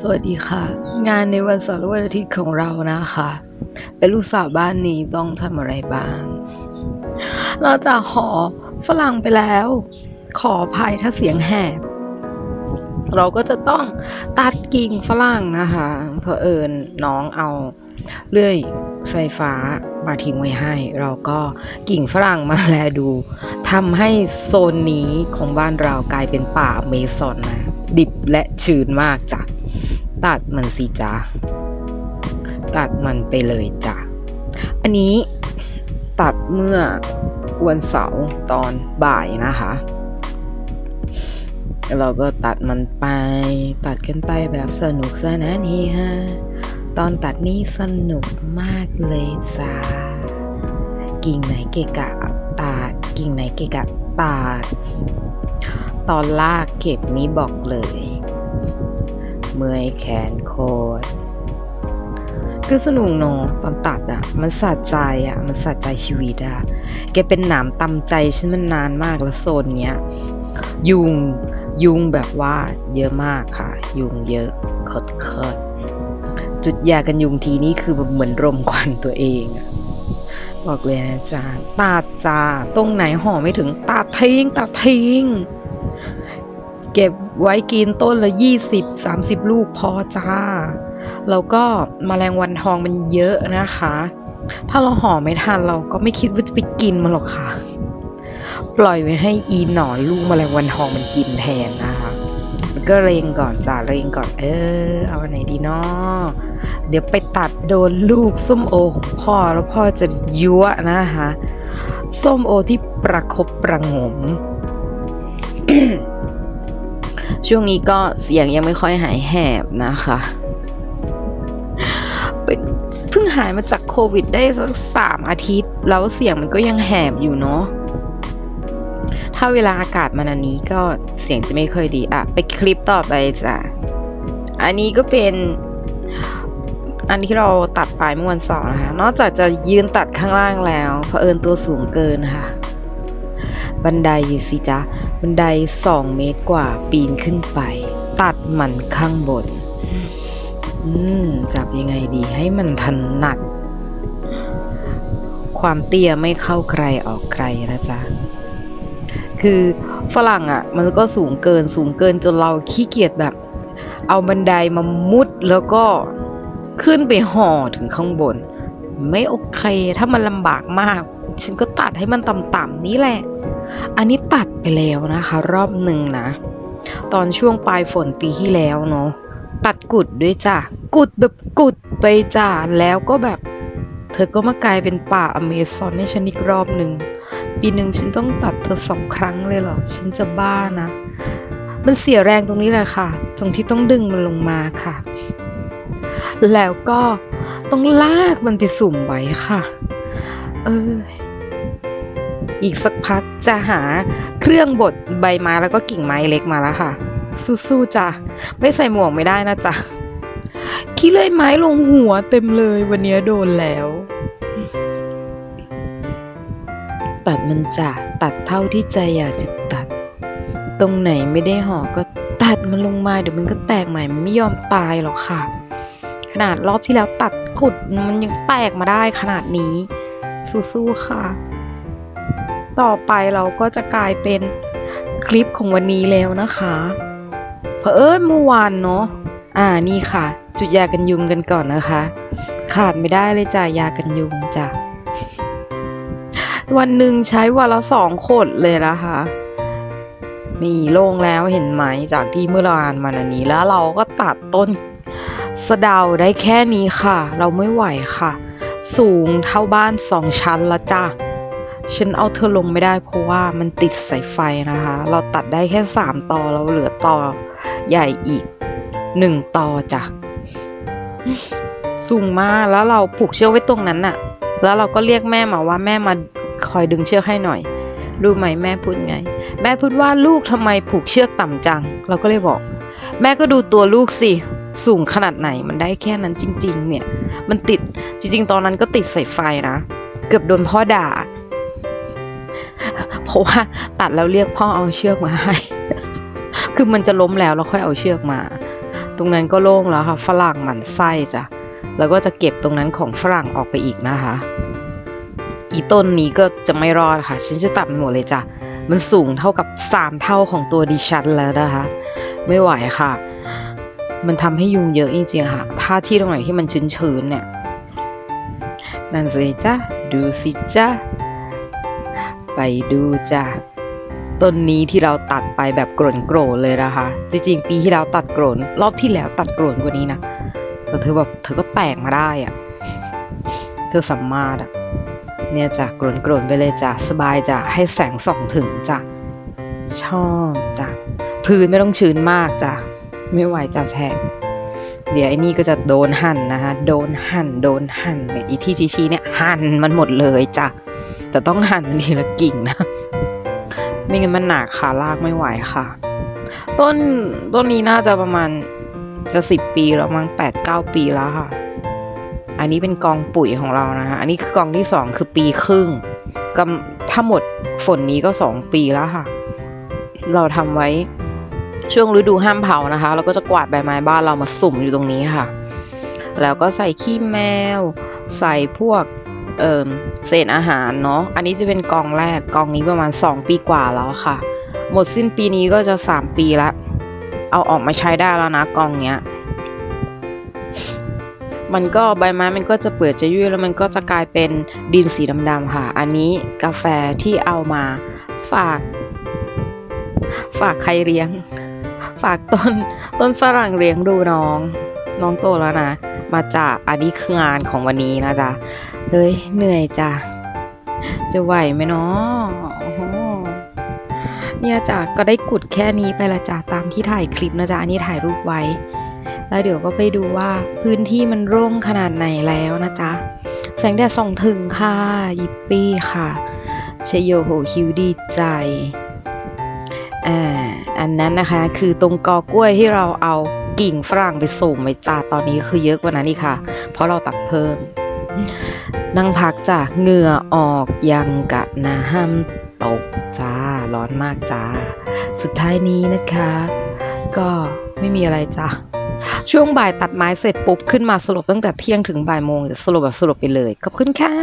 สวัสดีค่ะ งานในวันเสาร์และวันอาทิตย์ของเรานะคะ เป็นลูกสาวบ้านนี้ต้องทำอะไรบ้าง เราจะหอฝรั่งไปแล้ว ขออภัยถ้าเสียงแหบ เราก็จะต้องตัดกิ่งฝรั่งนะคะเพอเอิญน้องเอาเลื่อยไฟฟ้ามาทิ้งไว้ให้ เราก็กิ่งฝรั่งมาแลดูทำให้โซนนี้ของบ้านเรากลายเป็นป่าอเมซอนนะ ดิบและชื้นมากจ้ะ ตัดมันสิจ้ะตัดมันไปเลยจ้ะอันนี้ตัดเมื่อวันเสาร์ตอนบ่ายนะคะ เราก็ตัดมันไป ตัดกันไปแบบสนุกสนานเฮฮาตอนตัดนี้สนุกมากเลยจ้ากิ่งไหนเกะกะตัดกิ่งไหนเกะกะตัดตอนลากเก็บนี้บอกเลย เมื่อยแขนโคตรคือสนุกเนอะตอนตัดอะมันสะใจอะมันสะใจชีวิตอะแกเป็นหนามตำใจฉันมันนานมากแล้วโซนเนี้ย ยุงยุงแบบว่าเยอะมากค่ะ ยุงเยอะคดคดจุดยากันยุงทีนี้คือแบบเหมือนรมควันตัวเองอะบอกเลยนะจ๊ะตัดจ้าตรงไหนห่อไม่ถึงตัดทิ้งตัดทิ้ง เก็บไว้กินต้นละ 20 30 ลูกพอจ้า แล้วก็มแมลงวันทองมันเยอะนะคะ ถ้าเราห่อไม่ทันเราก็ไม่คิดว่าจะไปกินมันหรอกค่ะ ปล่อยไว้ให้อีหนอนลูกมแมลงวันทองมันกินแทนนะคะก็เรงก่อนจ้าเรงก่อน เออ เอาอันไหนดีเนาะเดี๋ยวไปตัดโดนลูกส้มโอของพ่อแล้วพ่อจะยั่วนะคะ ส้มโอที่ประคบประงม ช่วงนี้ก็เสียงยังไม่ค่อยหายแหบนะคะเพิ่งหายมาจากโควิดได้สักสามอาทิตย์ แล้วเสียงมันก็ยังแหบอยู่เนาะถ้าเวลาอากาศมันอันนี้ก็เสียงจะไม่ค่อยดีอะไปคลิปต่อไปจ้ะอันนี้ก็เป็นอันที่เราตัดไปเมื่อวันเสาร์นะคะ นอกจากจะยืนตัดข้างล่างแล้วเผอิญตัวสูงเกินค่ะ บันไดอยู่สิจ๊ะ บันไดสองเมตรกว่าปีนขึ้นไป ตัดมันข้างบน จับยังไงดีให้มันถนัด ความเตี้ยไม่เข้าใครออกใครนะจ๊ะ คือฝรั่งอะ่ะ มันก็สูงเกินสูงเกินจนเราขี้เกียจแบบ เอาบันไดมามุดแล้วก็ขึ้นไปห่อถึงข้างบน ไม่โอเค ถ้ามันลำบากมาก ฉันก็ตัดให้มันต่ำๆนี่แหละ อันนี้ตัดไปแล้วนะคะ รอบหนึ่งนะ ตอนช่วงปลายฝนปีที่แล้วเนาะตัดกุดด้วยจ้ะ กุดแบบกุดไปจ้ะ แล้วก็แบบ เธอก็มากลายเป็นป่าอเมซอนให้ฉันอีกรอบหนึ่ง ปีหนึ่งฉันต้องตัดเธอสองครั้งเลยเหรอ ฉันจะบ้านะ มันเสียแรงตรงนี้แหละค่ะ ตรงที่ต้องดึงมันลงมาค่ะ แล้วก็ต้องลากมันไปสุ่มไว้ค่ะ เออ อีกสักพักจะหาเครื่องบดใบไม้แล้วก็กิ่งไม้เล็กมาแล้วค่ะ สู้ๆจ้ะไม่ใส่หมวกไม่ได้นะจ๊ะขี้เลื่อยไม้ลงหัวเต็มเลยวันนี้โดนแล้ว ตัดมันจ้ะตัดเท่าที่ใจอยากจะตัด ตรงไหนไม่ได้ห่อก็ตัดมันลงมาเดี๋ยวมันก็แตกใหม่มันไม่ยอมตายหรอกค่ะ ขนาดรอบที่แล้วตัดขุดมันยังแตกมาได้ขนาดนี้ สู้ๆค่ะ ต่อไปเราก็จะกลายเป็นคลิปของวันนี้แล้วนะคะเผอิญเมื่อวานเนาะอ่านี่ค่ะ จุดยากันยุงกันก่อนนะคะ ขาดไม่ได้เลยจ้ะยากันยุงจ้ะวันหนึ่งใช้วันละสองขดเลยนะคะนี่โล่งแล้วเห็นไหมจากที่เมื่อวานมันอันนี้แล้วเราก็ตัดต้นสะเดาได้แค่นี้ค่ะ เราไม่ไหวค่ะ สูงเท่าบ้านสองชั้นละจ้ะ ฉันเอาเธอลงไม่ได้เพราะว่ามันติดสายไฟนะคะ เราตัดได้แค่สามตอเราเหลือต่อใหญ่อีกหนึ่งตอจ้ะ สูงมากแล้วเราผูกเชือกไว้ตรงนั้นน่ะ แล้วเราก็เรียกแม่มาว่าแม่มาคอยดึงเชือกให้หน่อย รู้ไหมแม่พูดไง แม่พูดว่าลูกทำไมผูกเชือกต่ำจัง เราก็เลยบอก แม่ก็ดูตัวลูกสิสูงขนาดไหนมันได้แค่นั้นจริง ๆ เนี่ย มันติดจริง ๆ ตอนนั้นก็ติดสายไฟนะ เกือบโดนพ่อด่า ราะว่าตัดแล้วเรียกพ่อเอาเชือกมาให้ คือมันจะล้มแล้วเราค่อยเอาเชือกมา ตรงนั้นก็โล่งแล้วค่ะ ฝรั่งหมันไส้จ้ะ แล้วก็จะเก็บตรงนั้นของฝรั่งออกไปอีกนะคะ อีต้นนี้ก็จะไม่รอดค่ะ ฉันจะตัดมันหมดเลยจ้ะ มันสูงเท่ากับ 3 เท่าของตัวดิฉันแล้วนะคะ ไม่ไหวค่ะ มันทำให้ยุงเยอะจริงๆค่ะ ถ้าที่ตรงไหนที่มันชื้นๆเนี่ยนั่นสิจ้ะดูสิจ้ะ ไปดูจ้ะต้นนี้ที่เราตัดไปแบบโกรนโกรนเลยนะคะ จริงๆ ปีที่แล้วตัดโกรนรอบที่แล้วตัดโกรนกว่านี้นะแต่เธอแบบเธอก็แตกมาได้อะเธอสามารถอะเนี่ยจ้ะโกรนโกรนไปเลยจ้ะสบายจ้ะให้แสงส่องถึงจ้ะชอบจ้ะพื้นไม่ต้องชื้นมากจ้ะไม่ไหวจ้ะแฉะ เดี๋ยวไอ้นี่ก็จะโดนหั่นนะคะโดนหั่นโดนหั่นเนี่ยอีที่ชี้ๆเนี่ยหั่นมันหมดเลยจ้ะแต่ต้องหั่นมันทีละกิ่งนะ ไม่งั้นมันหนักขาลากไม่ไหวค่ะ ต้นต้นนี้น่าจะประมาณจะสิบปีแล้วมั้งแปดเก้าปีแล้วค่ะ อันนี้เป็นกองปุ๋ยของเรานะคะอันนี้คือกองที่สองคือปีครึ่งกถ้าหมดฝนนี้ก็สองปีแล้วค่ะ เราทำไว้ ช่วงฤดูห้ามเผานะคะ เราก็จะกวาดใบไม้บ้านเรามาสุ่มอยู่ตรงนี้ค่ะ แล้วก็ใส่ขี้แมว ใส่พวกเอ่อเศษอาหารเนาะอันนี้จะเป็นกองแรกกองนี้ประมาณ 2 ปีกว่าแล้วค่ะ หมดสิ้นปีนี้ก็จะ 3 ปีละเอาออกมาใช้ได้แล้วนะกองเนี้ยมันก็ใบไม้มันก็จะเปื่อยจะยุ่ยแล้วมันก็จะกลายเป็นดินสีดำๆค่ะ อันนี้กาแฟที่เอามาฝาก ฝากใครเลี้ยง ฝากต้นต้นฝรั่งเลี้ยงดูน้อง น้องโตแล้วนะ มาจากอันนี้คืองานของวันนี้นะจ๊ะเฮ้ยเหนื่อยจ้ะจะไหวไหมเนาะโอ้โหเนี่ยจ้ะก็ได้กุดแค่นี้ไปละจ้ะตามที่ถ่ายคลิปนะจ๊ะอันนี้ถ่ายรูปไว้ แล้วเดี๋ยวก็ไปดูว่าพื้นที่มันร่งขนาดไหนแล้วนะจ๊ะแสงแดดส่องถึงค่ะยิปปี้ค่ะชโยโหคิวดีใจ อ่าอันนั้นนะคะคือตรงกอกล้วยที่เราเอากิ่งฝรั่งไปส่งไปจ้าตอนนี้คือเยอะกว่านั้นอีกค่ะ เพราะเราตัดเพิ่มนั่งพักจ้ะเหงื่อออกยังกะน้ำตกจ้าร้อนมากจ้า สุดท้ายนี้นะคะ ก็ไม่มีอะไรจ้ะช่วงบ่ายตัดไม้เสร็จปุ๊บ ขึ้นมาสลบตั้งแต่เที่ยงถึงบ่ายโมงเดี๋ยวสลบแบบสลบไปเลย ขอบคุณค่ะ